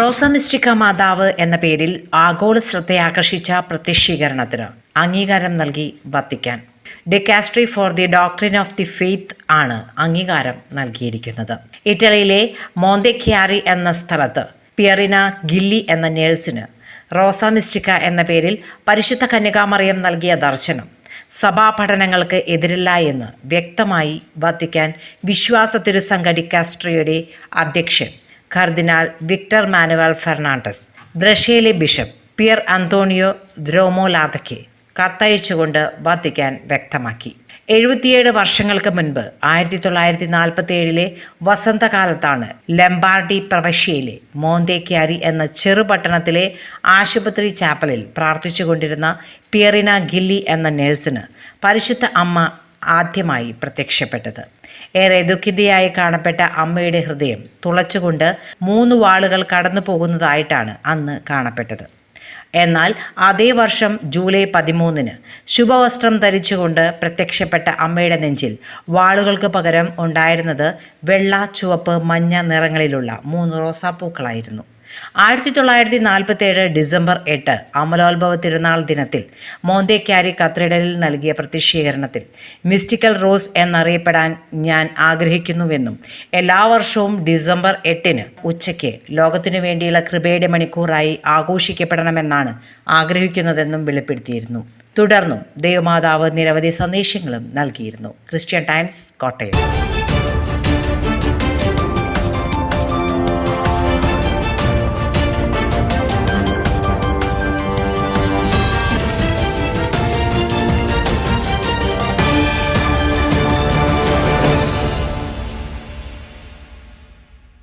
റോസ മിസ്റ്റിക്ക മാതാവ് എന്ന പേരിൽ ആഗോള ശ്രദ്ധയാകർഷിച്ച പ്രത്യക്ഷീകരണത്തിന് അംഗീകാരം നൽകി Vatican. Dicastery for the doctrine of the faith ആണ് അംഗീകാരം നൽകിയിരിക്കുന്നത്. ഇറ്റലിയിലെ മോന്തെക്യാരി എന്ന സ്ഥലത്ത് പിയറിന ഗില്ലി എന്ന നേഴ്സിന് റോസാമിസ്റ്റിക്ക എന്ന പേരിൽ പരിശുദ്ധ കന്യകാമറിയം നൽകിയ ദർശനം സഭാ പഠനങ്ങൾക്ക് എതിരല്ല എന്ന് വ്യക്തമായി വത്തിക്കാൻ വിശ്വാസ തിരുസംഘ ഡിക്കാസ്ട്രിയുടെ അധ്യക്ഷൻ കർദിനാൾ വിക്ടർ മാനുവൽ ഫെർണാണ്ടസ് ബ്രഷ്യയിലെ ബിഷപ്പ് പിയർ അന്തോണിയോ ദ്രോമോലാതയ്ക്ക് കത്തയച്ചുകൊണ്ട് വത്തിക്കാൻ വ്യക്തമാക്കി. എഴുപത്തിയേഴ് വർഷങ്ങൾക്ക് മുൻപ് ആയിരത്തി തൊള്ളായിരത്തി നാൽപ്പത്തി ഏഴിലെ വസന്തകാലത്താണ് ലംബാർഡി പ്രവശ്യയിലെ മോന്തേക്യാരി എന്ന ചെറുപട്ടണത്തിലെ ആശുപത്രി ചാപ്പലിൽ പ്രാർത്ഥിച്ചുകൊണ്ടിരുന്ന പിയറിന ഗില്ലി എന്ന നഴ്സിന് പരിശുദ്ധ അമ്മ ആദ്യമായി പ്രത്യക്ഷപ്പെട്ടത്. ഏറെ ദുഃഖിതയായി കാണപ്പെട്ട അമ്മയുടെ ഹൃദയം തുളച്ചുകൊണ്ട് മൂന്ന് വാളുകൾ കടന്നു പോകുന്നതായിട്ടാണ് അന്ന് കാണപ്പെട്ടത്. എന്നാൽ അതേ വർഷം ജൂലൈ പതിമൂന്നിന് ശുഭവസ്ത്രം ധരിച്ചുകൊണ്ട് പ്രത്യക്ഷപ്പെട്ട അമ്മയുടെ നെഞ്ചിൽ വാളുകൾക്ക് പകരം ഉണ്ടായിരുന്നത് വെള്ള ചുവപ്പ് മഞ്ഞ നിറങ്ങളിലുള്ള മൂന്ന് റോസാപ്പൂക്കളായിരുന്നു. ആയിരത്തി തൊള്ളായിരത്തി നാൽപ്പത്തി ഏഴ് ഡിസംബർ എട്ട് അമലോത്ഭവ തിരുനാൾ ദിനത്തിൽ മോന്തേക്യാരി കത്രിഡലിൽ നൽകിയ പ്രത്യക്ഷീകരണത്തിൽ മിസ്റ്റിക്കൽ റോസ് എന്നറിയപ്പെടാൻ ഞാൻ ആഗ്രഹിക്കുന്നുവെന്നും എല്ലാ വർഷവും ഡിസംബർ എട്ടിന് ഉച്ചയ്ക്ക് ലോകത്തിനു വേണ്ടിയുള്ള കൃപയുടെ മണിക്കൂറായി ആഘോഷിക്കപ്പെടണമെന്നാണ് ആഗ്രഹിക്കുന്നതെന്നും വെളിപ്പെടുത്തിയിരുന്നു. തുടർന്നും ദൈവമാതാവ് നിരവധി സന്ദേശങ്ങളും നൽകിയിരുന്നു. Christian Times Kottayam.